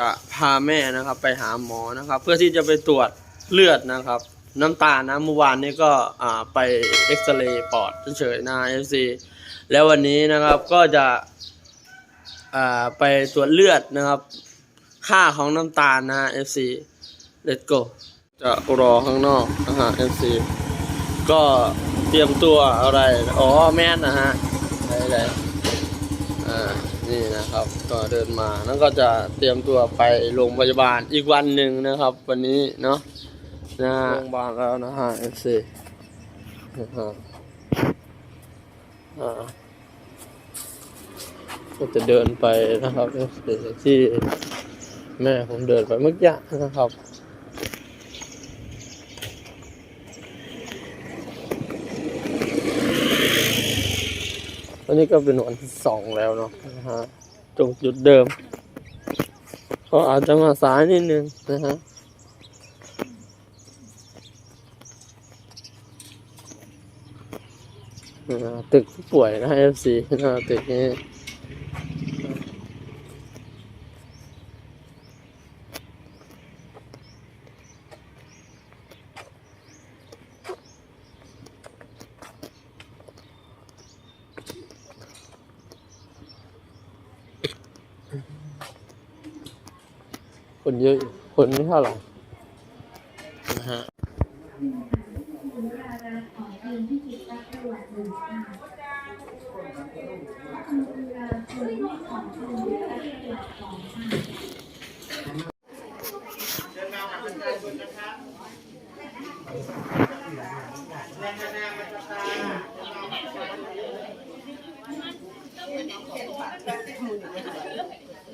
จะพาแม่นะครับ ไปหาหมอนะครับ เพื่อที่จะไปตรวจเลือดนะครับ น้ำตาลนะเมื่อวานนี้ก็อ่าไปเอ็กซเรย์ปอดเฉยๆนะเอฟซีแล้ววันนี้นะครับก็จะอ่าไปตรวจเลือดนะครับ ค่าของน้ำตาลนะ FC let's go จะรอข้างนอกนะฮะ FC ก็เตรียมตัวอะไร อ๋อแม่นนะฮะได้ๆ นี่นะครับ ก็เดินมาแล้วก็จะเตรียมตัวไปโรงพยาบาลอีกวันหนึ่งนะครับ วันนี้เนาะนะโรงพยาบาลแล้วนะฮะ FC นะฮะก็จะเดินไปนะครับที่แม่ผมเดินไปเมื่อกี้นะครับ วันนี้ก็เป็นวันที่สองแล้วเนาะนะฮะตรงจุดเดิมก็อาจจะมาสายนิดนึงนะฮะตึกผู้ป่วยนะ FC นะตึกนี้ คนเยอะคนไม่เท่าไหร่นะฮะ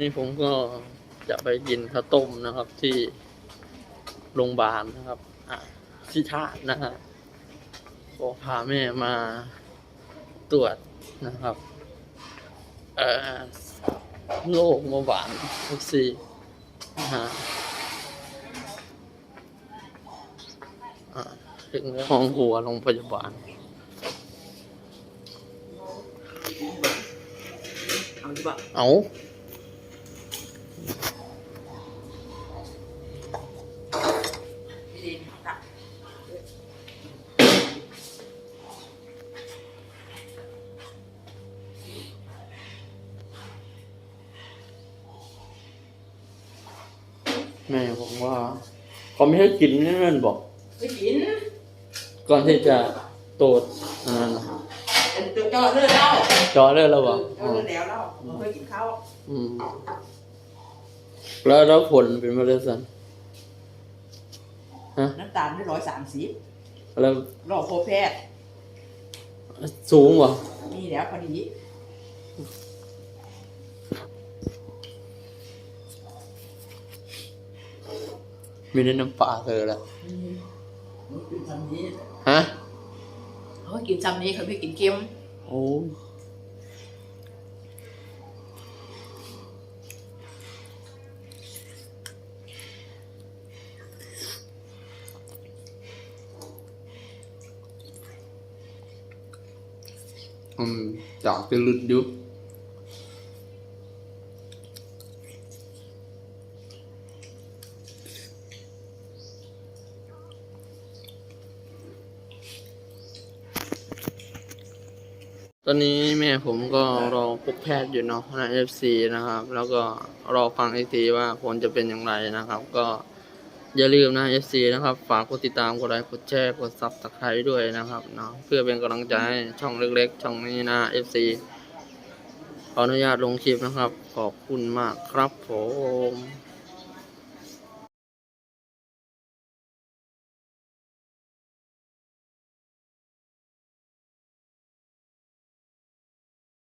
นี่ผมก็จะไปกินข้าวต้มนะครับที่โรงพยาบาลนะครับอะที่ท่าตุนะฮะก็พาแม่มาตรวจนะครับเอ่อโรคเบาหวานทุกซีนะฮะอะถึงห้องหัวโรงพยาบาลเอา ดีกว่าเอาพี่ดีค่ะแม่ผมว่าเขาไม่ให้กินนี่นั่นบอก ไม่กินก่อนที่จะโตดอันนั้นน่ะเป็นตัวเจาะเลือดเล่าจอเลือดแล้วบอกเจาะเลือดแล้วเล่าไม่เคยกินข้าวอืม แล้วแล้วผลเป็นมาเลสันฮะน้ำตาลได้ร้อยสามสิบแล้วรอโพบแพทย์สูงวะมีแล้วพอดีมีในน้ำปลาเธอแล้วกินซ้ำนี้ฮะเขากินซ้ำนี้เขาไม่กินเค็มโอ้ อืมจากจะลุดอยู่ตอนนี้แม่ผมก็รอพบแพทย์อยู่เนาะใน FC นะครับ แล้วก็รอฟังอีกทีว่าผลจะเป็นอย่างไรนะครับ ก็ อย่าลืมนะ FC นะครับ ฝากกดติดตาม กดไลค์ กดแชร์ กดซับสไครต์ด้วยนะครับเนาะเพื่อเป็นกำลังใจให้ช่องเล็กๆ ช่องนี้นะ FC ขออนุญาตลงคลิปนะครับ ขอบคุณมากครับผม